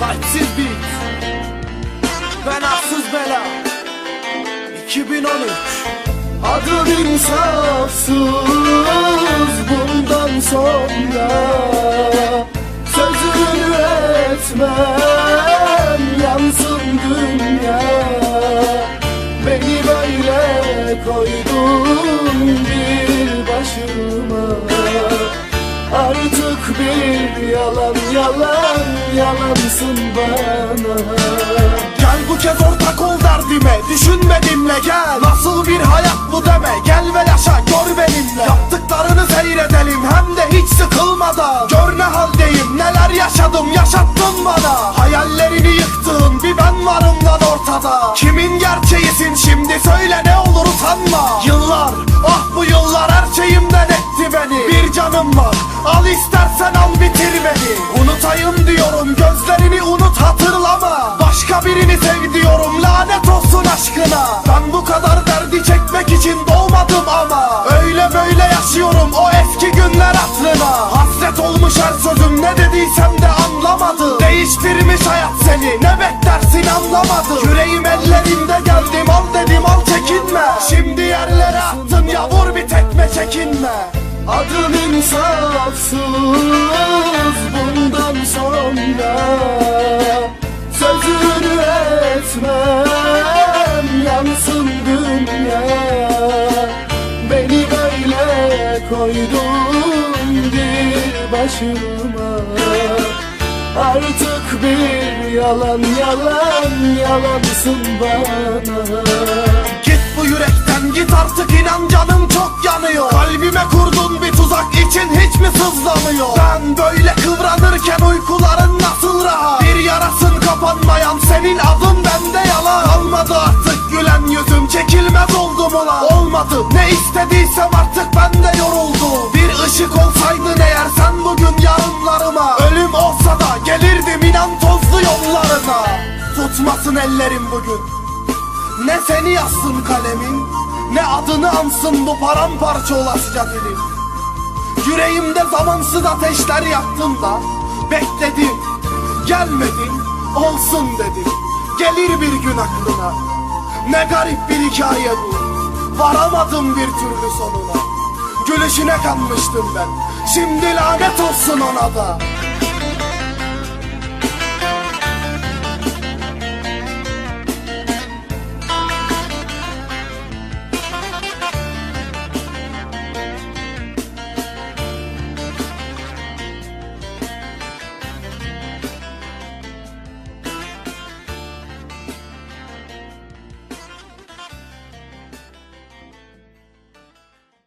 Kalpsiz bit Ben haksız bela 2013 Adın insafsız bundan sonra. Sözünü etmem yansın dünya. Beni böyle koydun bir başıma bir yalan yalan yalansın bana. Gel bu kez ortak ol derdime Düşünmedimle gel. Nasıl bir hayat bu deme Gel ve yaşa gör benimle. Yaptıklarını seyredelim Hem de hiç sıkılmadan. Gör ne haldeyim neler yaşadım Yaşattın Al istersen al bitir beni Unutayım diyorum Gözlerini unut hatırlama. Başka birini sev diyorum Lanet olsun aşkına. Ben bu kadar derdi çekmek için doğmadım ama. Öyle böyle yaşıyorum o eski günler hatırına Hasret olmuş her sözüm ne dediysem de anlamadı Değiştirmiş hayat seni ne beklersin anlamadım. Yüreğim ellerimde geldim al dedim al çekinme. Şimdi yerlere attın ya vur bir tekme çekinme Adın insafsız bundan sonra. Sözünü etmem yansın dünya. Beni böyle koydun bir başıma. Artık bir yalan yalan yalansın bana. Git bu yürekten git artık inan canım çok mi sızlamıyor Ben böyle kıvranırken uykuların nasıl rahat? Bir yarasın kapanmayan senin adın bende yalan. Kalmadı artık gülen yüzüm çekilmez oldum ulan. Olmadı ne istediysem artık bende yoruldu Bir ışık olsaydın eğer sen bugün yarınlarıma. Ölüm olsa da gelirdim inan tozlu yollarına. Tutmasın ellerim bugün. Ne seni yazsın kalemin Ne adını ansın bu paramparça olasıca dilim Yüreğimde zamansız ateşler yaktın da Bekledim Gelmedin Olsun dedim Gelir bir gün aklına Ne garip bir hikaye bu. Varamadım bir türlü sonuna. Gülüşüne kanmıştım ben. Şimdi lanet olsun ona da